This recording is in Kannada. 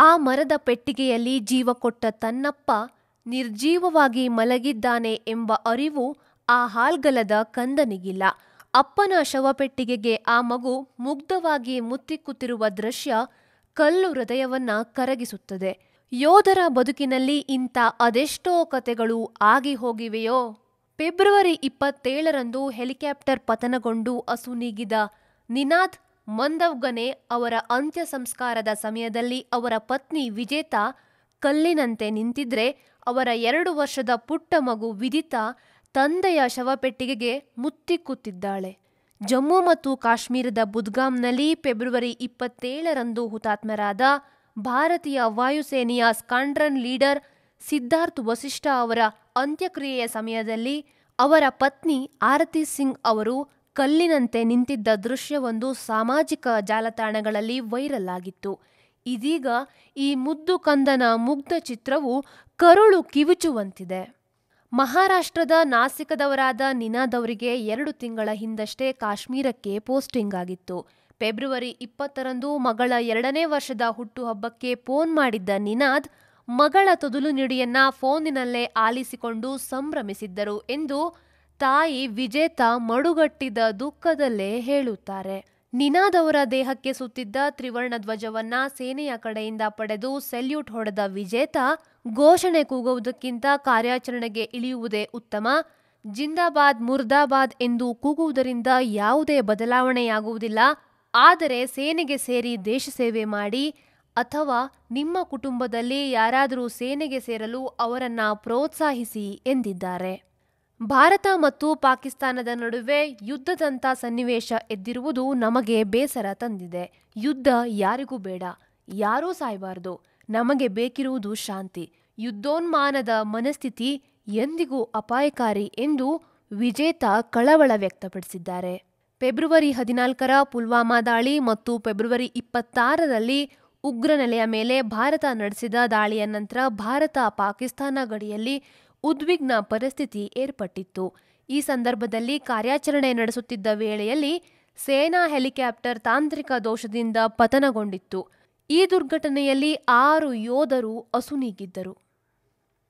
ಆ ಮರದ ಪೆಟ್ಟಿಗೆಯಲ್ಲಿ ಜೀವ ಕೊಟ್ಟ ತನ್ನಪ್ಪ ನಿರ್ಜೀವವಾಗಿ ಮಲಗಿದ್ದಾನೆ ಎಂಬ ಅರಿವು ಆ ಹಾಲ್ಗಲದ ಕಂದನಿಗಿಲ್ಲ. ಅಪ್ಪನ ಶವಪೆಟ್ಟಿಗೆಗೆ ಆ ಮಗು ಮುಗ್ಧವಾಗಿ ಮುತ್ತಿಕ್ಕುತ್ತಿರುವ ದೃಶ್ಯ ಕಲ್ಲು ಹೃದಯವನ್ನ ಕರಗಿಸುತ್ತದೆ. ಯೋಧರ ಬದುಕಿನಲ್ಲಿ ಇಂಥ ಅದೆಷ್ಟೋ ಕತೆಗಳು ಆಗಿ ಹೋಗಿವೆಯೋ. ಫೆಬ್ರವರಿ ಇಪ್ಪತ್ತೇಳರಂದು ಹೆಲಿಕಾಪ್ಟರ್ ಪತನಗೊಂಡು ಅಸುನೀಗಿದ ನಿನಾದ್ ಮಂದವ್ಗನೆ ಅವರ ಅಂತ್ಯ ಸಂಸ್ಕಾರದ ಸಮಯದಲ್ಲಿ ಅವರ ಪತ್ನಿ ವಿಜೇತಾ ಕಲ್ಲಿನಂತೆ ನಿಂತಿದ್ರೆ ಅವರ ಎರಡು ವರ್ಷದ ಪುಟ್ಟ ಮಗು ವಿದಿತಾ ತಂದೆಯ ಶವಪೆಟ್ಟಿಗೆಗೆ ಮುತ್ತಿಕ್ಕುತ್ತಿದ್ದಾಳೆ ಜಮ್ಮು ಮತ್ತು ಕಾಶ್ಮೀರದ ಬುದ್ಗಾಮ್ನಲ್ಲಿ ಫೆಬ್ರವರಿ ಇಪ್ಪತ್ತೇಳರಂದು ಹುತಾತ್ಮರಾದ ಭಾರತೀಯ ವಾಯುಸೇನೆಯ ಸ್ಕಾಂಡ್ರನ್ ಲೀಡರ್ ಸಿದ್ಧಾರ್ಥ್ ವಸಿಷ್ಠ ಅವರ ಅಂತ್ಯಕ್ರಿಯೆಯ ಸಮಯದಲ್ಲಿ ಅವರ ಪತ್ನಿ ಆರತಿ ಸಿಂಗ್ ಅವರು ಕಲ್ಲಿನಂತೆ ನಿಂತಿದ್ದ ದೃಶ್ಯವೊಂದು ಸಾಮಾಜಿಕ ಜಾಲತಾಣಗಳಲ್ಲಿ ವೈರಲ್ ಆಗಿತ್ತು. ಇದೀಗ ಈ ಮುದ್ದು ಕಂದನ ಮುಗ್ಧ ಚಿತ್ರವು ಕರುಳು ಕಿವುಚುವಂತಿದೆ. ಮಹಾರಾಷ್ಟ್ರದ ನಾಸಿಕದವರಾದ ನಿನಾದ್ ಅವರಿಗೆ ಎರಡು ತಿಂಗಳ ಹಿಂದಷ್ಟೇ ಕಾಶ್ಮೀರಕ್ಕೆ ಪೋಸ್ಟಿಂಗ್ ಆಗಿತ್ತು. ಫೆಬ್ರವರಿ ಇಪ್ಪತ್ತರಂದು ಮಗಳ ಎರಡನೇ ವರ್ಷದ ಹುಟ್ಟುಹಬ್ಬಕ್ಕೆ ಫೋನ್ ಮಾಡಿದ್ದ ನಿನಾದ್, ಮಗಳ ತೊದಲು ನಿಡಿಯನ್ನ ಫೋನಿನಲ್ಲೇ ಆಲಿಸಿಕೊಂಡು ಸಂಭ್ರಮಿಸಿದ್ದರು ಎಂದು ತಾಯಿ ವಿಜೇತಾ ಮಡುಗಟ್ಟಿದ ದುಃಖದಲ್ಲೇ ಹೇಳುತ್ತಾರೆ. ನಿನಾದವರ ದೇಹಕ್ಕೆ ಸುತ್ತಿದ್ದ ತ್ರಿವರ್ಣ ಧ್ವಜವನ್ನ ಸೇನೆಯ ಕಡೆಯಿಂದ ಪಡೆದು ಸೆಲ್ಯೂಟ್ ಹೊಡೆದ ವಿಜೇತಾ ಘೋಷಣೆ ಕೂಗುವುದಕ್ಕಿಂತ ಕಾರ್ಯಾಚರಣೆಗೆ ಇಳಿಯುವುದೇ ಉತ್ತಮ. ಜಿಂದಾಬಾದ್ ಮುರ್ದಾಬಾದ್ ಎಂದು ಕೂಗುವುದರಿಂದ ಯಾವುದೇ ಬದಲಾವಣೆಯಾಗುವುದಿಲ್ಲ. ಆದರೆ ಸೇನೆಗೆ ಸೇರಿ ದೇಶ ಸೇವೆ ಮಾಡಿ ಅಥವಾ ನಿಮ್ಮ ಕುಟುಂಬದಲ್ಲಿ ಯಾರಾದರೂ ಸೇನೆಗೆ ಸೇರಲು ಅವರನ್ನ ಪ್ರೋತ್ಸಾಹಿಸಿ ಎಂದಿದ್ದಾರೆ. ಭಾರತ ಮತ್ತು ಪಾಕಿಸ್ತಾನದ ನಡುವೆ ಯುದ್ಧದಂಥ ಸನ್ನಿವೇಶ ಎದ್ದಿರುವುದು ನಮಗೆ ಬೇಸರ ತಂದಿದೆ. ಯುದ್ಧ ಯಾರಿಗೂ ಬೇಡ, ಯಾರೂ ಸಾಯಬಾರದು, ನಮಗೆ ಬೇಕಿರುವುದು ಶಾಂತಿ. ಯುದ್ಧೋನ್ಮಾನದ ಮನಸ್ಥಿತಿ ಎಂದಿಗೂ ಅಪಾಯಕಾರಿ ಎಂದು ವಿಜೇತ ಕಳವಳ ವ್ಯಕ್ತಪಡಿಸಿದ್ದಾರೆ. ಫೆಬ್ರವರಿ ಹದಿನಾಲ್ಕರ ಪುಲ್ವಾಮಾ ದಾಳಿ ಮತ್ತು ಫೆಬ್ರವರಿ ಇಪ್ಪತ್ತಾರರಲ್ಲಿ ಉಗ್ರ ನೆಲೆಯ ಮೇಲೆ ಭಾರತ ನಡೆಸಿದ ದಾಳಿಯ ನಂತರ ಭಾರತ ಪಾಕಿಸ್ತಾನ ಗಡಿಯಲ್ಲಿ ಉದ್ವಿಗ್ನ ಪರಿಸ್ಥಿತಿ ಏರ್ಪಟ್ಟಿತ್ತು. ಈ ಸಂದರ್ಭದಲ್ಲಿ ಕಾರ್ಯಾಚರಣೆ ನಡೆಸುತ್ತಿದ್ದ ವೇಳೆಯಲ್ಲಿ ಸೇನಾ ಹೆಲಿಕಾಪ್ಟರ್ ತಾಂತ್ರಿಕ ದೋಷದಿಂದ ಪತನಗೊಂಡಿತ್ತು. ಈ ದುರ್ಘಟನೆಯಲ್ಲಿ ಆರು ಯೋಧರು ಅಸುನೀಗಿದ್ದರು.